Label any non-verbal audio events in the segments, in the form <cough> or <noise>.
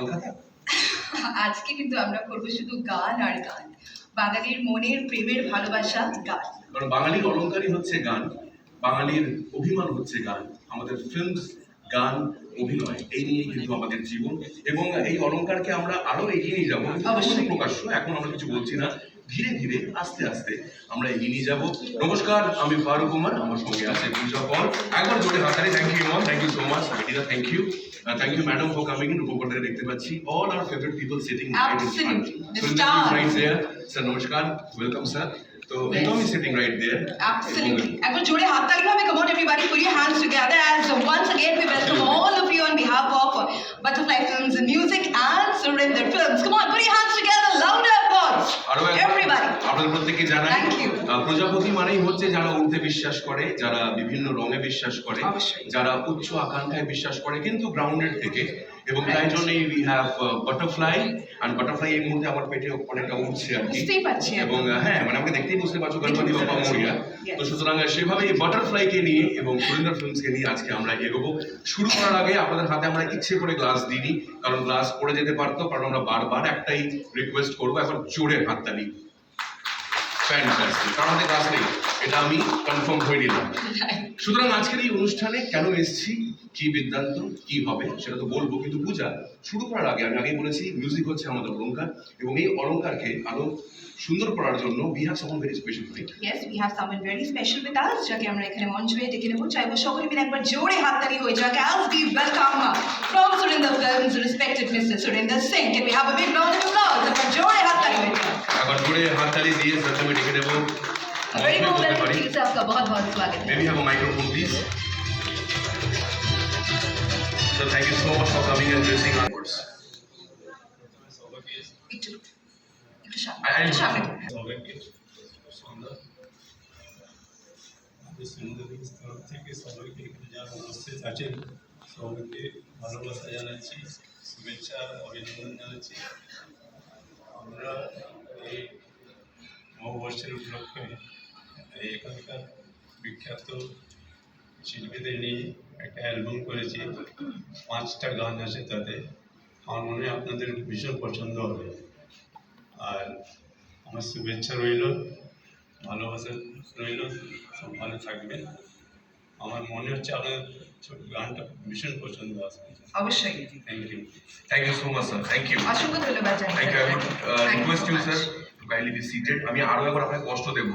<laughs> আজকে কিন্তু আমরা করব শুধু গান আর গান। বাঙালির মনের প্রেমের ভালোবাসা গান। কারণ বাঙালির অলঙ্কারই হচ্ছে গান বাঙালির অভিমান হচ্ছে গান আমাদের ফিল্ম গান অভিনয় এই নিয়ে কিন্তু আমাদের জীবন। এবং এই অলঙ্কারকে আমরা আরও এগিয়ে নিয়ে যাব। প্রকাশ্য এখন আমরা কিছু বলছি না। ধীরে ধীরে আস্তে আস্তে আমরা এগিয়ে নিয়ে যাব। নমস্কার আমি ফারুক কুমার আমার সঙ্গে আছে পূজা পল একবার জোরে হাতারে thank you ma'am thank you so much Medina thank you thank you madam for coming রূপকটারে দেখতে পাচ্ছি। All our favourite people sitting. Right there sir নমস্কার ওয়েলকাম স্যার তো একদমই সিটিং রাইট দেয়ার. একবার জোরে হাততালি হবে come on everybody put your hands together as once again we welcome all of you on behalf of Butterfly Films and Music and Surinder Films. Come on put your hands together louder applause. আরও একবার Everybody. আপনাদের প্রত্যেককে জানাই প্রজাপতি মানেই হচ্ছে যারা উঠতে বিশ্বাস করে যারা বিভিন্ন রঙে বিশ্বাস করে যারা উচ্চ আকাঙ্ক্ষায় বিশ্বাস করে কিন্তু গ্রাউন্ডেড থেকে। এবং তাই. জন্যই উই হ্যাভ বাটারফ্লাই আর বাটারফ্লাই এই মুহূর্তে আমার পেটে অনেকটা উঠছে আর কি। এবং হ্যাঁ মানে আমাকে দেখতেই বুঝতে পারছ গণপতি বাবা মরিয়া। তো সুতরাং সেভাবে এই বাটারফ্লাইকে নিয়ে এবং সুরিন্দর ফিল্মসকে নিয়ে আজকে আমরা এগোবো। শুরু করার আগে আপনাদের হাতে আমরা ইচ্ছে করে গ্লাস দিইনি কারণ গ্লাস পড়ে যেতে পারতো কারণ আমরা বারবার একটাই রিকোয়েস্ট করব এখন জোরে হাততালি। ফ্যান্টাস্টিক কারণ আমাদের গ্লাস নেই। এটা আমি কনফার্ম হয়ে নিলাম। সুতরাং আজকের এই অনুষ্ঠানে কেন এসেছি? কি বিদ্যান্ত কি হবে? সেটা তো বলব। কিন্তু পূজা শুরু করার আগে আমি আগেই বলেছি মিউজিক হচ্ছে আমাদের অলংকার। এবং এই অলংকারকে আরও সুন্দর করার জন্য we have someone very special Yes, we have someone very special with us, যাকে আমরা এখানে মঞ্চে ডেকে নেব। চাইব সকলে মিলে একবার জোরে হাততালি হয়ে যাক। From Surinder Films respected Mr. Surinder Singh. Can we have a big round of applause? একবার জোরে হাততালি হয়ে যাক। আবার জোরে হাততালি দিয়ে প্রথমে ডেকে দেবো Very মঞ্চে warm বলতে welcome পারি to you, sir. आपका बहुत बहुत स्वागत है Maybe have a microphone, please. So thank you so much for coming and gracing our words. একটু একটু সামনে I- I- একটু সামনে সবাইকে সন্ধ্যা আমাদের সুন্দরী স্তর থেকে সবাইকে এখানে যারা উপস্থিত আছেন সবাইকে ভালোবাসা জানাচ্ছি শুভেচ্ছা অভিনন্দন জানাচ্ছি আমরা এই নববর্ষের উপলক্ষে এখানকার বিখ্যাত শিল্পীদের নিয়ে একটা অ্যালবাম করেছি। পাঁচটা গান আছে তাতে। আমার মনে হয় আপনাদের ভীষণ পছন্দ হবে। আর আমার শুভেচ্ছা রইল, ভালোবাসা রইল, সব ভালো থাকবেন। আমার মনে হচ্ছে আপনার ছোট গানটা ভীষণ পছন্দ আসবে অবশ্যই thank you Thank you so much, sir. Thank you. অসংখ্য ধন্যবাদ uh, request so you, much. sir, to kindly be seated. আমি আরও একবার আপনাকে কষ্ট দেব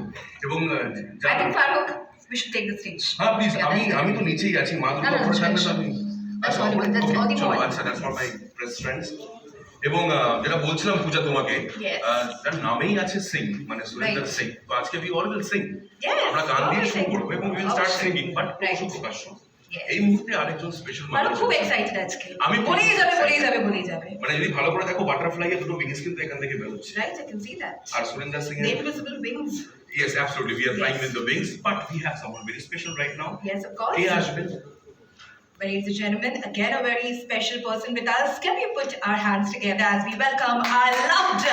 এবং uh, যারা- think Farooq, we should take the stage. হ্যাঁ প্লিজ আমি আমি. তো নিচেই আছি মা দুর্গা আমি আচ্ছা. আচ্ছা that's for my press friends এবং যেটা বলছিলাম পূজা তোমাকে তার নামেই আছে সিং মানে সুরেন্দ্র সিং তো আজকে উই অল উইল সিং আমরা গান দিয়ে শুরু. করব এবং উইল স্টার্ট। Singing but. প্রকাশ্য. এই মুহূর্তে আরেকজন স্পেশাল ফারুক খুব এক্সাইটেড আজকে আমি বলেই যাবে. বলেই যাবে বলেই যাবে মানে যদি ভালো করে দেখো বাটারফ্লাই এর দুটো উইংস কিন্তু এখান থেকে বেরোচ্ছে right I can see that আর সুরেন্দ্র সিং এর invisible wings. Yes, absolutely. We are flying with the wings, but we have someone very special right now. Yes, of course. কে আসবেন Ladies and gentlemen, again a very special person with us. Can we put our hands together as we welcome our loved,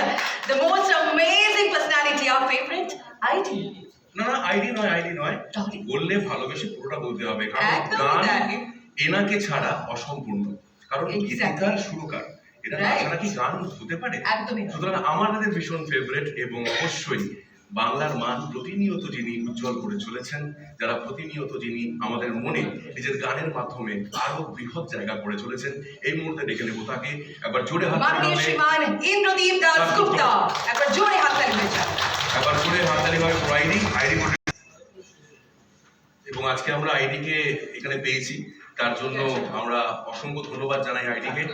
the most amazing personality, our favorite, ID. না না ID নয় ID নয়? বললে ভালোবেসে পুরোটা বলতে হবে কারণ গান। এনাকে ছাড়া অসম্পূর্ণ কারণ. গীতিকার সুরকার এটা. ছাড়া কি গান হতে পারে। সুতরাং আমাদের ভীষণ ফেভারিট এবং অবশ্যই বাংলার মান প্রতিনিয়ত যিনি উজ্জ্বল করে চলেছেন যারা প্রতিনিয়ত যিনি আমাদের মনে নিজের গানের মাধ্যমে আরও বৃহৎ জায়গা করে চলেছেন এই মুহূর্তে ডেকে নেব তাকে। একবার জোরে হাত ইন্দ্রদীপ দাস গুপ্তা। একবার জোরে। একবার হাততালি আইডি আইডি এবং আজকে আমরা আইডিকে এখানে পেয়েছি। তার জন্য আমরা অসংখ্য ধন্যবাদ জানাই আইডিকে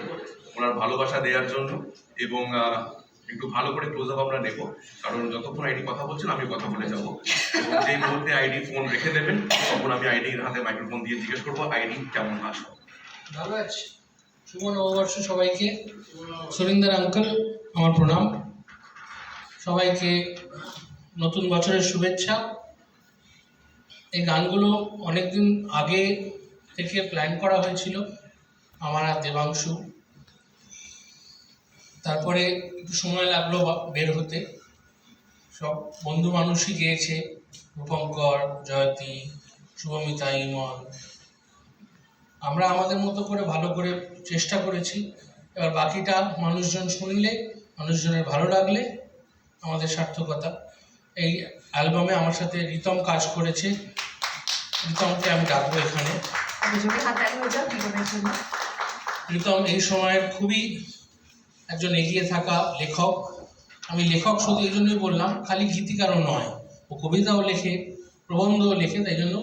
ওনার ভালোবাসা দেওয়ার জন্য। এবং একটু ভালো করে ক্লোজ আপ আমরা নেব। কারণ যতক্ষণ আইডি কথা বলছেন, আমি কথা বলে যাব। যেই মুহূর্তে আইডি ফোন রেখে দেবেন, তখন আমি আইডির হাতে মাইক্রোফোন দিয়ে জিজ্ঞেস করব আইডি কেমন আসো ভালো আছি। শুভ নববর্ষ সবাইকে। সুরিন্দর আঙ্কেল আমার প্রণাম। সবাইকে নতুন বছরের শুভেচ্ছা। এই গানগুলো অনেক দিন আগে থেকে প্ল্যান করা হয়েছিল। আমার আর দেবাংশু। তারপরে একটু সময় লাগল বের হতে। সব বন্ধু মানুষই গিয়েছে রূপঙ্কর জয়তী শুভমিতা ইমন। আমরা আমাদের মতো করে ভালো করে চেষ্টা করেছি। এবার বাকিটা মানুষজন শুনলে মানুষজনের ভালো লাগলে আমাদের সার্থকতা। এই অ্যালবামে আমার সাথে রিতম কাজ করেছে। রিতমকে আমি ডাকবো এখানে। প্রীতম এই সময়ের খুবই একজন এগিয়ে থাকা লেখক। আমি লেখক শুধু এই জন্যই বললাম, খালি গীতিকারও নয়, ও কবিতাও লেখে, প্রবন্ধও লেখে, তাই জন্য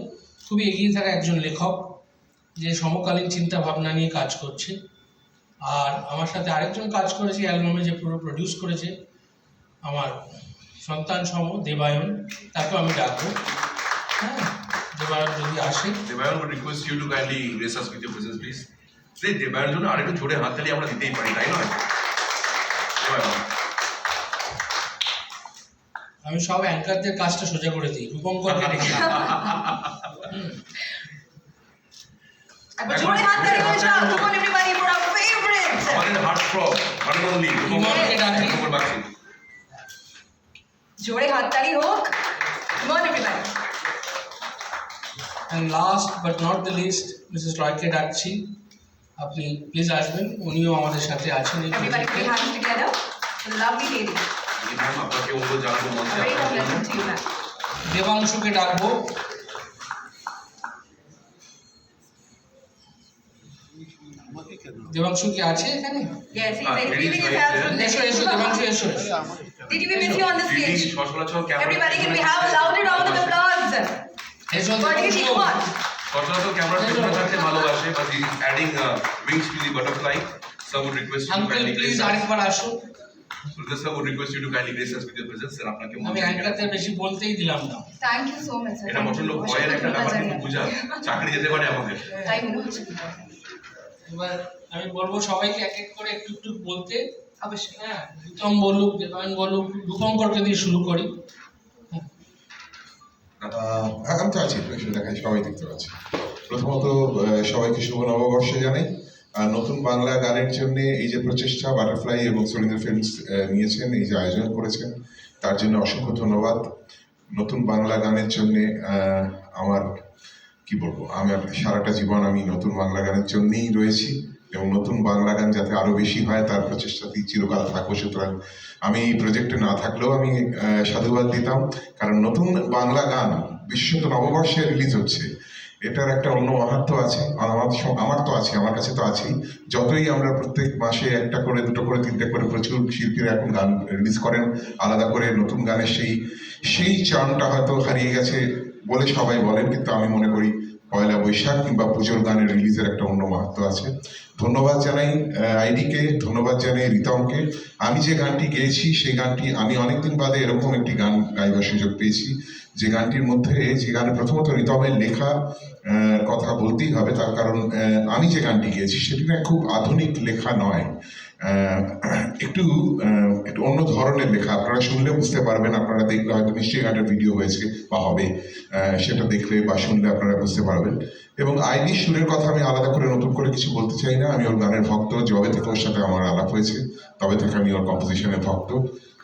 খুবই এগিয়ে থাকা একজন লেখক, যে সমকালীন চিন্তা ভাবনা নিয়ে কাজ করছে। আর আমার সাথে আরেকজন কাজ করেছে অ্যালবামে যে পুরো প্রডিউস করেছে, আমার সন্তান সম, দেবায়ন, তাকেও আমি ডাকবো। হ্যাঁ দেবায়ন যদি আসে। Debayan kindly grace us with your presence, please যে দেবায়নের জন্য আরেকটু জোরে হাততালি আমরা দিতেই পারি, তাই নয়? আমি সব অ্যাঙ্কারদের কাজটা সোজা করে দিই রূপঙ্করকে রেখে। একবার জোরে হাততালি হোক everybody and last but not the least Mrs রয়কে ডাকছি। আপনি প্লিজ আসবেন উনিও আমাদের সাথে আছেন এই দেবাংশুকে ডাকবো দেবাংশু কি আছে এখানে Ah, এসো এসো দেবাংশু এসো এসো এসো সচরাচর ক্যামেরা পেছনে থাকতে ভালোবাসে but he is adding wings to the butterfly so would request you kindly please আরেকবার আসো। Suraj sir would request you to kindly grace us with your presence sir আপনাকে আমি মঞ্চে অ্যাঙ্কারদের বেশি বলতেই দিলাম না। Thank you so much sir. এটা প্রচণ্ড ভয়ের একটা ব্যাপার কিন্তু পূজা চাকরি যেতে পারে আমাদের। তাই মনে হচ্ছে। এবার আমি বলব সবাইকে এক এক করে একটু একটু বলতে। অবশ্যই। হ্যাঁ রিতম বলুক দেবায়ন বলুক রূপঙ্করকে দিয়ে শুরু করি। আমি তো আছি দেখাই সবাই দেখতে পাচ্ছি প্রথমত সবাইকে শুভ নববর্ষ জানাই। আর নতুন বাংলা গানের জন্য এই যে প্রচেষ্টা বাটারফ্লাই এবং সুরেন্দ্র ফিল্মস নিয়েছেন, এই যে আয়োজন করেছেন, তার জন্য অসংখ্য ধন্যবাদ। নতুন বাংলা গানের জন্য আমার, কি বলব আমার সারাটা জীবন আমি নতুন বাংলা গানের জন্যই রয়েছি। এবং নতুন বাংলা গান যাতে আরও বেশি হয়, তার প্রচেষ্টাতেই চিরকাল থাকব। সুতরাং আমি এই প্রজেক্টে না থাকলেও আমি সাধুবাদ দিতাম। কারণ নতুন বাংলা গান বিশেষত নববর্ষে রিলিজ হচ্ছে। এটার একটা অন্য মাহাত্ম আছে। আর আমার আমার তো আছে আমার কাছে তো আছেই। যতই আমরা প্রত্যেক মাসে একটা করে, দুটো করে, তিনটে করে প্রচুর শিল্পীরা এখন গান রিলিজ করেন, আলাদা করে নতুন গানের সেই সেই চার্মটা হয়তো হারিয়ে গেছে বলে সবাই বলেন, কিন্তু আমি মনে করি পয়লা বৈশাখ কিংবা পুজোর গানের রিলিজের একটা অন্য মাহাত্ম আছে। ধন্যবাদ জানাই আইডিকে, ধন্যবাদ জানাই রিতমকে। আমি যে গানটি গেয়েছি, সেই গানটি আমি অনেকদিন বাদে এরকম একটি গান গাইবার সুযোগ পেয়েছি। যে গানটির মধ্যে যে গানে প্রথমত রিতমের লেখা কথা বলতেই হবে, তার কারণ আমি যে গানটি গেয়েছি, সেটি না খুব আধুনিক লেখা নয়। একটু একটু অন্য ধরনের লেখা। আপনারা শুনলে বুঝতে পারবেন, আপনারা দেখলে হয়তো নিশ্চয়ই একটা ভিডিও হয়েছে বা হবে সেটা দেখলে বা শুনলে আপনারা বুঝতে পারবেন। এবং আইনি সুরের কথা আমি আলাদা করে নতুন করে কিছু বলতে চাই না। আমি ওর গানের ভক্ত যবে থেকে ওর সাথে আমার আলাপ হয়েছে, তবে থেকে আমি ওর কম্পোজিশনের ভক্ত।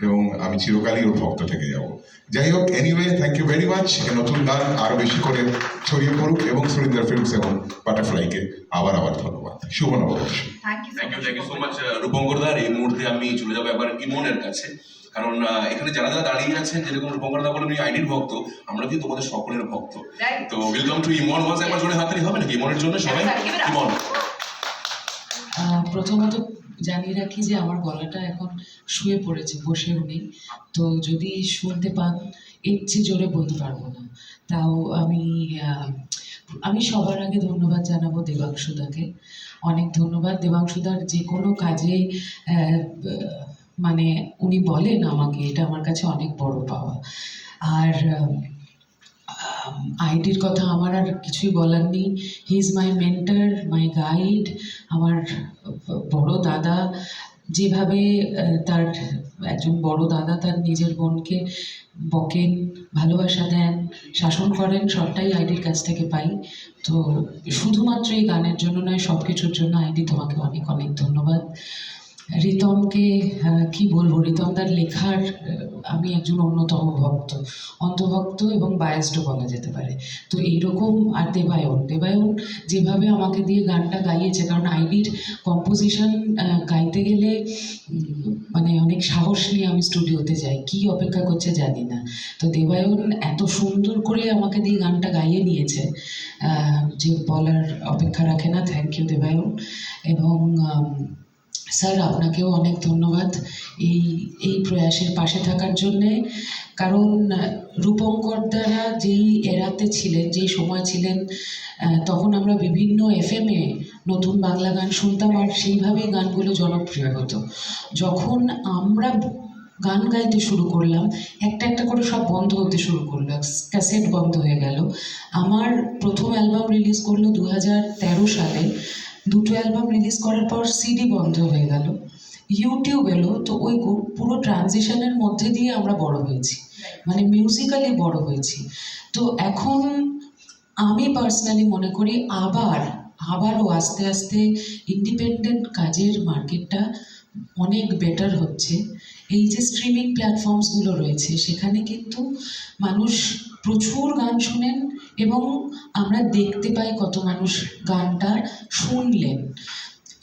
এবং আমি চিরকালই ওর ভক্ত থেকে যাব। যাই হোক anyway thank you very much নতুন গান আরও বেশি করে ছড়িয়ে পড়ুক এবং সুরিন্দার ফিল্মস এবং বাটারফ্লাইকে আবার আবার ধন্যবাদ। শুভ নববর্ষ। Thank you thank you so much রূপঙ্করদার এই মুহূর্তে আমি চলে যাব এবার ইমনের কাছে। কারণ এখানে যারা যারা দাঁড়িয়ে আছেন যেরকম রূপঙ্করদা বলেন উনি আইডির ভক্ত আমরা কিন্তু তোমাদের সকলের ভক্ত. তো ওয়েলকাম টু ইমন ওয়াজ একবার জোরে হাতালি হবে নাকি? ইমনের জন্য সবাই. ইমন। প্রথমত জানিয়ে রাখি যে আমার গলাটা এখন শুয়ে পড়েছে, বসেও নেই। তো যদি শুনতে পান চেয়ে জোরে বলতে পারব না। তাও আমি আমি সবার আগে ধন্যবাদ জানাব দেবাংশুদাকে। অনেক ধন্যবাদ। দেবাংশুদার যে কোনো কাজে মানে উনি বলেন আমাকে, এটা আমার কাছে অনেক বড় পাওয়া। আর আইডির কথা আমার আর কিছুই বলার নেই। He is my mentor my guide আমার বড় দাদা। যেভাবে তার একজন বড় দাদা তার নিজের বোনকে বকেন, ভালোবাসা দেন, শাসন করেন, সবটাই আইডির কাছ থেকে পাই। তো শুধুমাত্র এই গানের জন্য নয় সব কিছুর জন্য আইডি তোমাকে অনেক অনেক ধন্যবাদ। রিতমকে কি বলব? রিতমদার লেখার আমি একজন অন্যতম ভক্ত। অন্ধভক্ত এবং বায়াসডও বলা যেতে পারে। তো এইরকম আর দেবায়ন। দেবায়ন যেভাবে আমাকে দিয়ে গানটা গাইয়েছে, কারণ আইডির কম্পোজিশন গাইতে গেলে মানে অনেক সাহস নিয়ে আমি স্টুডিওতে যাই। কি অপেক্ষা করছে জানি না। তো দেবায়ন এত সুন্দর করে আমাকে দিয়ে গানটা গাইয়ে নিয়েছে। যে বলার অপেক্ষা রাখে না। Thank you Debayan. এবং স্যার, আপনাকেও অনেক ধন্যবাদ এই এই প্রয়াসের পাশে থাকার জন্যে। কারণ, রূপঙ্কর দ্বারা যেই এরাতে ছিলেন, যেই সময় ছিলেন তখন আমরা বিভিন্ন এফএমে নতুন বাংলা গান শুনতাম আর সেইভাবেই গানগুলো জনপ্রিয় হতো। যখন আমরা গান গাইতে শুরু করলাম, একটা একটা করে সব বন্ধ হতে শুরু করল, ক্যাসেট বন্ধ হয়ে গেল। আমার প্রথম অ্যালবাম রিলিজ করল দু হাজার তেরো সালে। দুটো অ্যালবাম রিলিজ করার পর সিডি বন্ধ হয়ে গেল। ইউটিউব এলো, তো ওই পুরো ট্রানজিশনের মধ্যে দিয়ে আমরা বড় হয়েছি। মানে মিউজিক্যালি বড় হয়েছি। তো এখন আমি পার্সোনালি মনে করি আবার, আবারও আস্তে আস্তে ইন্ডিপেন্ডেন্ট কাজের মার্কেটটা অনেক বেটার হচ্ছে। এই যে স্ট্রিমিং প্ল্যাটফর্মসগুলো রয়েছে, সেখানে কিন্তু মানুষ প্রচুর গান শুনেন এবং আমরা দেখতে পাই কত মানুষ গানটা শুনলেন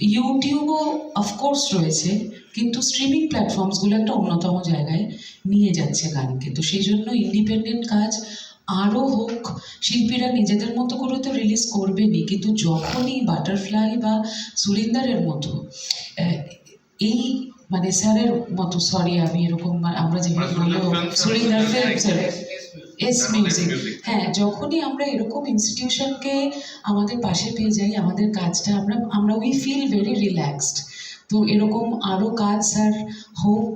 ইউটিউবও অফকোর্স রয়েছে কিন্তু স্ট্রিমিং প্ল্যাটফর্মসগুলো একটা অন্যতম জায়গায় নিয়ে যাচ্ছে গানকে। তো সেই জন্য ইন্ডিপেন্ডেন্ট কাজ আরও হোক শিল্পীরা নিজেদের মতো করে তো রিলিজ করবেনই কিন্তু যখনই বাটারফ্লাই বা সুরিন্দারের মতো এই মানে স্যারের মতো সরি আমি এরকম আমরা যে মানে সুরিন্দার films, এস মিউজিক হ্যাঁ যখনই আমরা এরকম ইনস্টিটিউশনকে আমাদের পাশে পেয়ে যাই আমাদের কাজটা আমরা আমরা উই ফিল ভেরি রিল্যাক্সড তো এরকম আরও কাজ স্যার হোক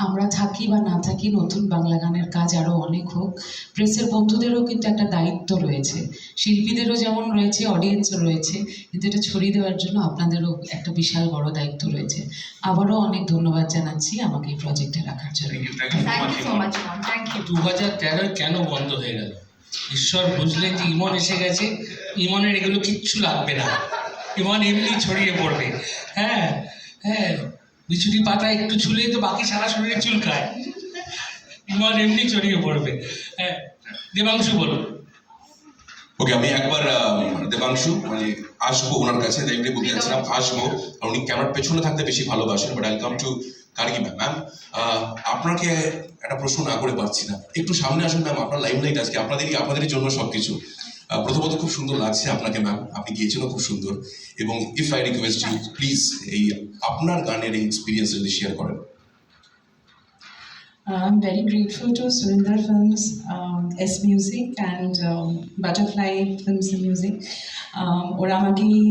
আমরা থাকি বা না থাকি নতুন বাংলা গানের কাজ আরও অনেক হোক প্রেসের বন্ধুদেরও কিন্তু একটা দায়িত্ব রয়েছে। শিল্পীদেরও যেমন রয়েছে অডিয়েন্সও রয়েছে কিন্তু এটা ছড়িয়ে দেওয়ার জন্য আপনাদেরও একটা বিশাল বড় দায়িত্ব রয়েছে। আবারও অনেক ধন্যবাদ জানাচ্ছি আমাকে এই প্রজেক্টে রাখার জন্য. দু হাজার তেরোয় কেন বন্ধ হয়ে গেল? ঈশ্বর বুঝলেন যে ইমন এসে গেছে ইমনের এগুলো কিচ্ছু লাগবে না। ইমন এমনি ছড়িয়ে পড়বে। হ্যাঁ হ্যাঁ। বিছুটি পাতা একটু ছুলেই তো বাকি সারা শরীরে চুলকায়। ইমন এমনি ছড়িয়ে পড়বে। হ্যাঁ দেবাংশু বলুন ওকে আমি একবার দেবাংশু মানে আসব ওনার কাছে ডাইরেক্টলি বলতে যাচ্ছিলাম আসব। আর উনি ক্যামেরার পেছনে থাকতে বেশি ভালোবাসেন বাট ওয়েলকাম টু কার্গি ম্যাম ম্যাম আপনাকে একটা প্রশ্ন না করে পারছি না। একটু সামনে আসুন ম্যাম আপনার লাইফ লাইমলাইট আজকে, আপনাদেরই আপনাদের জন্য সবকিছু। প্রথমত খুব সুন্দর লাগছে আপনাকে ম্যাম আপনি গিয়েছিলেন, খুব সুন্দর। এবং if I request you please এই আপনার গানের এই এক্সপিরিয়েন্স যদি শেয়ার করেন। I'm very grateful to Surinder Films, um, S Music, and um, Butterfly Films and Music. Um, ওরা আমাকে এই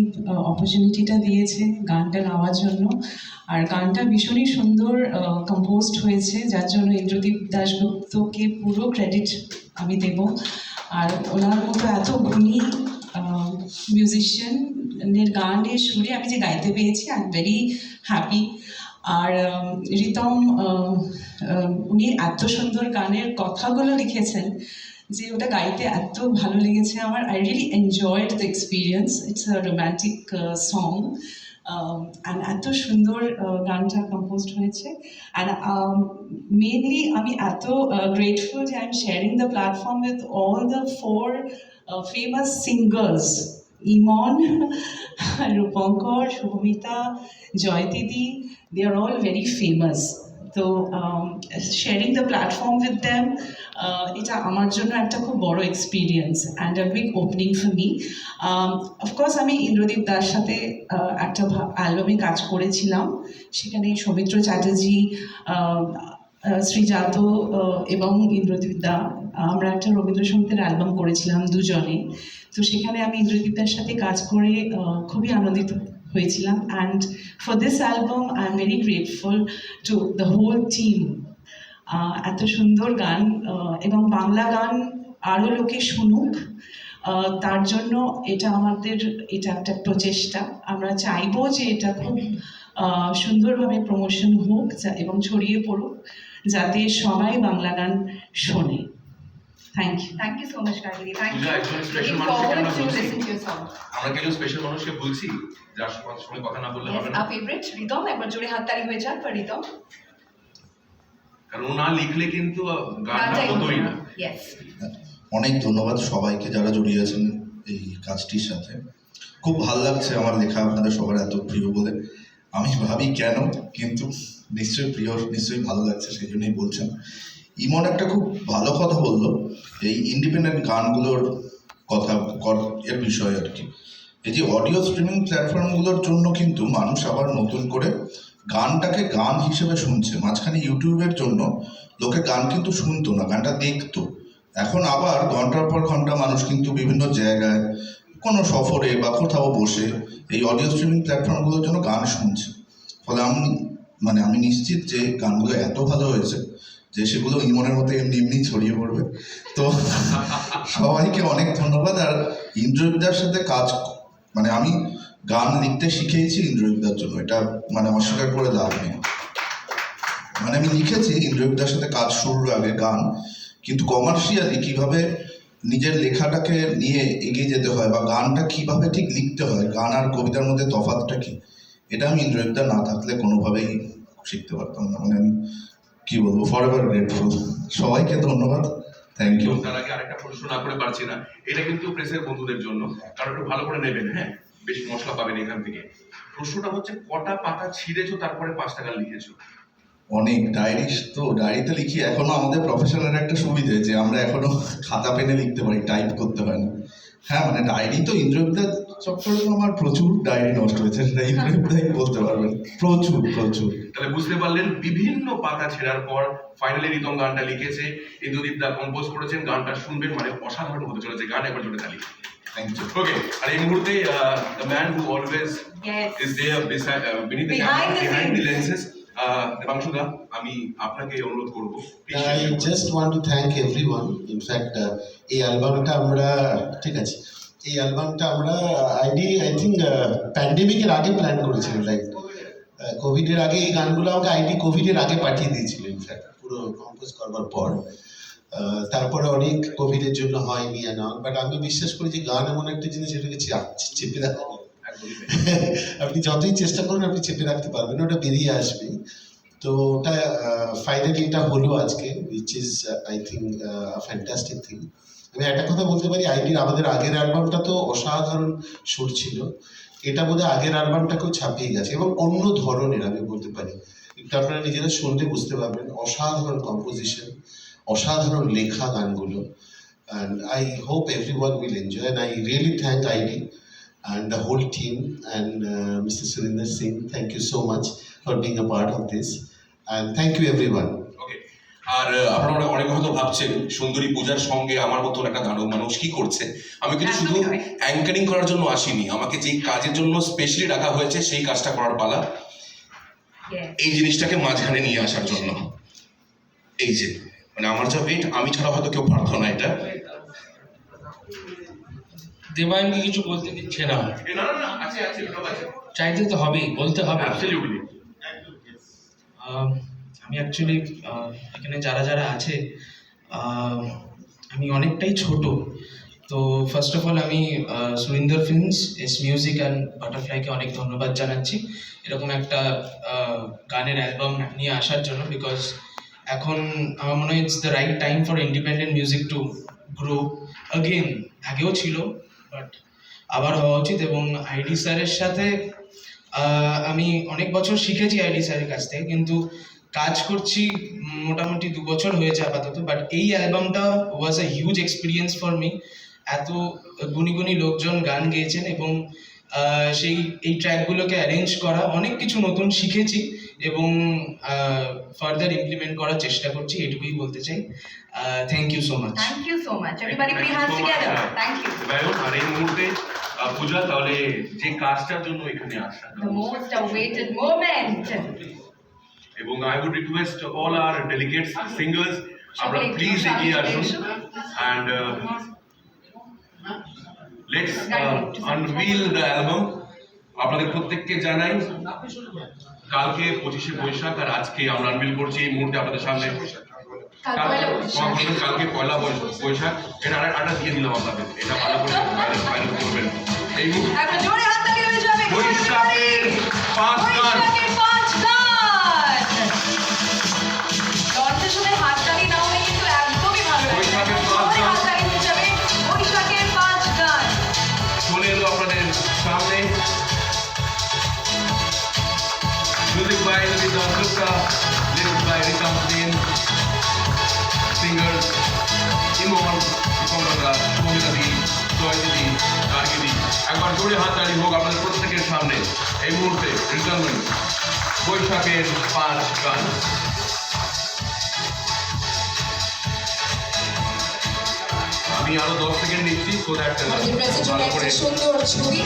অপরচুনিটিটা দিয়েছে গানটা গাওয়ার জন্য আর গানটা ভীষণই সুন্দর কম্পোজড হয়েছে যার জন্য ইন্দ্রদীপ দাশগুপ্তকে পুরো ক্রেডিট আমি দেব আর ওনার মতো এত গুণী মিউজিশিয়ানের গানের সুরে আমি যে গাইতে পেয়েছি আই এম ভেরি হ্যাপি আর রিতম উনি এত সুন্দর গানের কথাগুলো লিখেছেন যে ওটা গাইতে এত ভালো লেগেছে আমার। I really enjoyed the experience it's a romantic song and এত সুন্দর uh, গানটা কম্পোজড হয়েছে। অ্যান্ড মেনলি আমি এত গ্রেটফুল যে I am sharing the platform with all the four famous singers Imon Rupankar Subhamita জয়দিদি they are all very famous. তো sharing the platform with them এটা আমার জন্য একটা খুব বড় experience and a big opening for me of course আমি ইন্দ্রদীপ দার সাথে uh, একটা অ্যালবামে কাজ করেছিলাম। সেখানে সৌমিত্র চ্যাটার্জি আহ, শ্রীজাত এবং ইন্দ্রদীপ দা আমরা একটা রবীন্দ্রসঙ্গীতের অ্যালবাম করেছিলাম দুজনে। তো সেখানে আমি ইন্দ্রদীপ দার সাথে কাজ করে খুবই আনন্দিত হয়েছিলাম। And for this album I am very grateful to the whole team এত সুন্দর গান এবং বাংলা গান আরও লোকে শুনুক। তার জন্য এটা আমাদের, এটা একটা প্রচেষ্টা। আমরা চাইব যে এটা খুব সুন্দরভাবে প্রমোশন হোক এবং ছড়িয়ে পড়ুক। যাতে সবাই বাংলা গান শোনে। Thank you. পূজা, একজন special Looking মানুষকে forward আমরা স্পেশাল মানুষকে বলছি? যার সঙ্গে কথা না বললে হবে না। favorite, Ritom. একবার জোরে হাততালি হয়ে যাক Ritom. কারণ ও না লিখলে কিন্তু গানটা হতোই না। অনেক ধন্যবাদ সবাইকে যারা জড়িয়ে আছেন এই কাজটির সাথে। খুব ভালো লাগছে আমার লেখা আপনাদের সবার এত প্রিয় বলে। আমি ভাবি কেন কিন্তু নিশ্চয়ই প্রিয়, নিশ্চয়ই ভালো লাগছে সেই জন্যই বলছেন। ইমন একটা খুব ভালো কথা বলল, এই ইন্ডিপেন্ডেন্ট গানগুলোর কথা এর বিষয়ে আর কি। এই যে অডিও স্ট্রিমিং প্ল্যাটফর্মগুলোর জন্য কিন্তু মানুষ আবার নতুন করে গানটাকে গান হিসেবে শুনছে। মাঝখানে ইউটিউবের জন্য লোকে গান কিন্তু শুনতো না, গানটা দেখতো। এখন আবার ঘণ্টার পর ঘণ্টা মানুষ কিন্তু বিভিন্ন জায়গায় কোনো সফরে বা কোথাও বসে এই অডিও স্ট্রিমিং প্ল্যাটফর্মগুলোর জন্য গান শুনছে। ফলে আমি মানে আমি নিশ্চিত যে গানগুলো এত ভালো হয়েছে যে সেগুলো ইমনের মতো এমনি এমনি ছড়িয়ে পড়বে। তো সবাইকে অনেক ধন্যবাদ। আর ইন্দ্রবিদার সাথে কাজ মানে আমি গান লিখতে শিখেইছি ইন্দ্রবিদার জন্য। এটা মানে অস্বীকার করে লাভ নেই। মানে আমি লিখেছি ইন্দ্রবিদার সাথে কাজ শুরুর আগে গান, কিন্তু কমার্শিয়ালি কীভাবে নিজের লেখাটাকে নিয়ে এগিয়ে যেতে হয় বা গানটা কীভাবে ঠিক লিখতে হয়, গান আর কবিতার মধ্যে তফাৎটা কি? এটা আমি ইন্দ্রজিৎদা না থাকলে কোনোভাবেই শিখতে পারতাম না। মানে আমি কি বলব ফর এভার গ্রেটফুল সবাইকে ধন্যবাদ। থ্যাংক ইউ তার আগে আরেকটা প্রশ্ন না করে পারছি না। এটা কিন্তু প্রেসের বন্ধুদের জন্য। কারণ একটু ভালো করে নেবেন হ্যাঁ? বেশ মশলা পাবেন এখান থেকে। প্রশ্নটা হচ্ছে কটা পাতা ছিঁড়েছো তারপরে পাঁচটা গান লিখেছো? অনেক ডায়েরি তো ডায়েরিতে লিখি এখনও আমাদের প্রফেশনের একটা সুবিধে যে আমরা এখনও খাতা পেনে লিখতে পারি টাইপ করতে হয় না হ্যাঁ মানে ডায়েরি তো ইন্দ্রবিদ্যা চক্করে আমার প্রচুর ডায়েরি নষ্ট হয়েছে বলতে পারবেন প্রচুর প্রচুর তাহলে বুঝতে পারলেন বিভিন্ন পাতা ছেঁড়ার পর ফাইনালি রিতম গানটা লিখেছে ইন্দ্রদীপ দা কম্পোজ করেছেন গানটা শুনবেন মানে অসাধারণ হতে চলেছে গান একবার জোরে তালি থ্যাংক ইউ ওকে আর এই মুহূর্তে the man who always Yes. is there beside uh, beneath the Behind camera, the behind the scenes. lenses uh, Debanshu da আমি আপনাকে অনুরোধ করব Please I share your- just want to thank everyone. In fact, uh, এই অ্যালবামটা আমরা ঠিক আছে এই অ্যালবামটা আমরা আইডি আই থিঙ্ক প্যান্ডেমিকের আগে প্ল্যান করেছিলাম লাইক কোভিডের আগে এই গানগুলো আমাকে আইডি কোভিডের আগে পাঠিয়ে দিয়েছিল ইনফ্যাক্ট পুরো কম্পোজ করবার পর। তারপরে অনেক কোভিডের জন্য হয়নি না বাট আমি বিশ্বাস করি যে গান এমন একটা জিনিস এটাকে চেপে রাখা <laughs> আপনি যতই চেষ্টা করুন আপনি চেপে রাখতে পারবেন ওটা বেরিয়ে আসবে। তো ওটা ফাইনালি এটা হলো আজকে which is I think fantastic thing আমি একটা কথা বলতে পারি, আইডির আমাদের আগের অ্যালবামটা তো অসাধারণ সুর ছিল। এটা বোধ আগের অ্যালবামটাকেও ছাপিয়ে গেছে এবং অন্য ধরনের আমি বলতে পারি। আপনারা নিজেরা শুনলে বুঝতে পারবেন, অসাধারণ কম্পোজিশন অসাধারণ লেখা গানগুলো। And I hope everyone will enjoy and I really thank ID and the whole team and mister Surinder Singh thank you so much for being a part of this and thank you everyone আর আপনারা অনেক হয়তো ভাবছেন সুন্দরী পূজার সঙ্গে আমার মতন একটা দানব মানুষ কি করছে? আমি কিন্তু শুধু অ্যাঙ্কারিং করার জন্য আসিনি। আমাকে যেই কাজের জন্য স্পেশালি ডাকা হয়েছে সেই কাজটা করার পালা। এই জিনিসটাকে মাঝখানে নিয়ে আসার জন্য। এই যে মানে আমার যা ওয়েট আমি ছাড়া হয়তো কেউ পারতো না এটা। দেবায়নকে কিছু বলতে দিচ্ছে না। চাইতে তো হবেই বলতে হবে। আমি অ্যাকচুয়ালি এখানে যারা যারা আছে আমি অনেকটাই ছোট। তো ফার্স্ট অফ অল আমি Surinder films S music and বাটারফ্লাইকে অনেক ধন্যবাদ জানাচ্ছি। এরকম একটা গানের অ্যালবাম নিয়ে আসার জন্য বিকজ এখন আমার মনে হয় it's the right time for independent music to grow again আগেও ছিল বাট আবার হওয়া উচিত এবং আইডি স্যারের সাথে আমি অনেক বছর শিখেছি আইডি স্যারের কাছ থেকে, কিন্তু কাজ করছি মোটামুটি দু বছর হয়েছে আপাতত বাট এই অ্যালবামটা was a huge experience for me এত গুণী গুণী লোকজন গান গেয়েছেন এবং সেই এই ট্র্যাকগুলোকে অ্যারেঞ্জ করা অনেক কিছু নতুন শিখেছি এবং ফার্দার ইমপ্লিমেন্ট করার চেষ্টা করছি এটুকুই বলতে চাই thank you so much you so much. Everybody put your hands together. Thank you. Debayan আর এই মুহূর্তে পূজা তাহলে যে কাজটার জন্য এখানে আসা The most awaited moment. এবং I would request all our delegates singers আমরা প্লিজ এগিয়ে আসুন and let's unveil the album আপনাদের প্রত্যেককে জানাই কালকে পঁচিশে বৈশাখ আর আজকে আমরা আনভিল করছি এই মুহূর্তে আপনাদের সামনে। কালকে পয়লা বৈশাখ। এটা আর আটা দিয়ে দিলাম আপনাদের। এটা ভালো করে করবেন। এই মুহূর্তে বৈশাখের পাঁচ জোরে হাততালি হোক আপনাদের প্রত্যেকের সামনে এই মুহূর্তে রিটার্নমেন্ট বৈশাখের পাঁচ গান। আমি আরও দশ সেকেন্ড নিচ্ছি সো দ্যাট ভালো করে সুন্দর ছবি।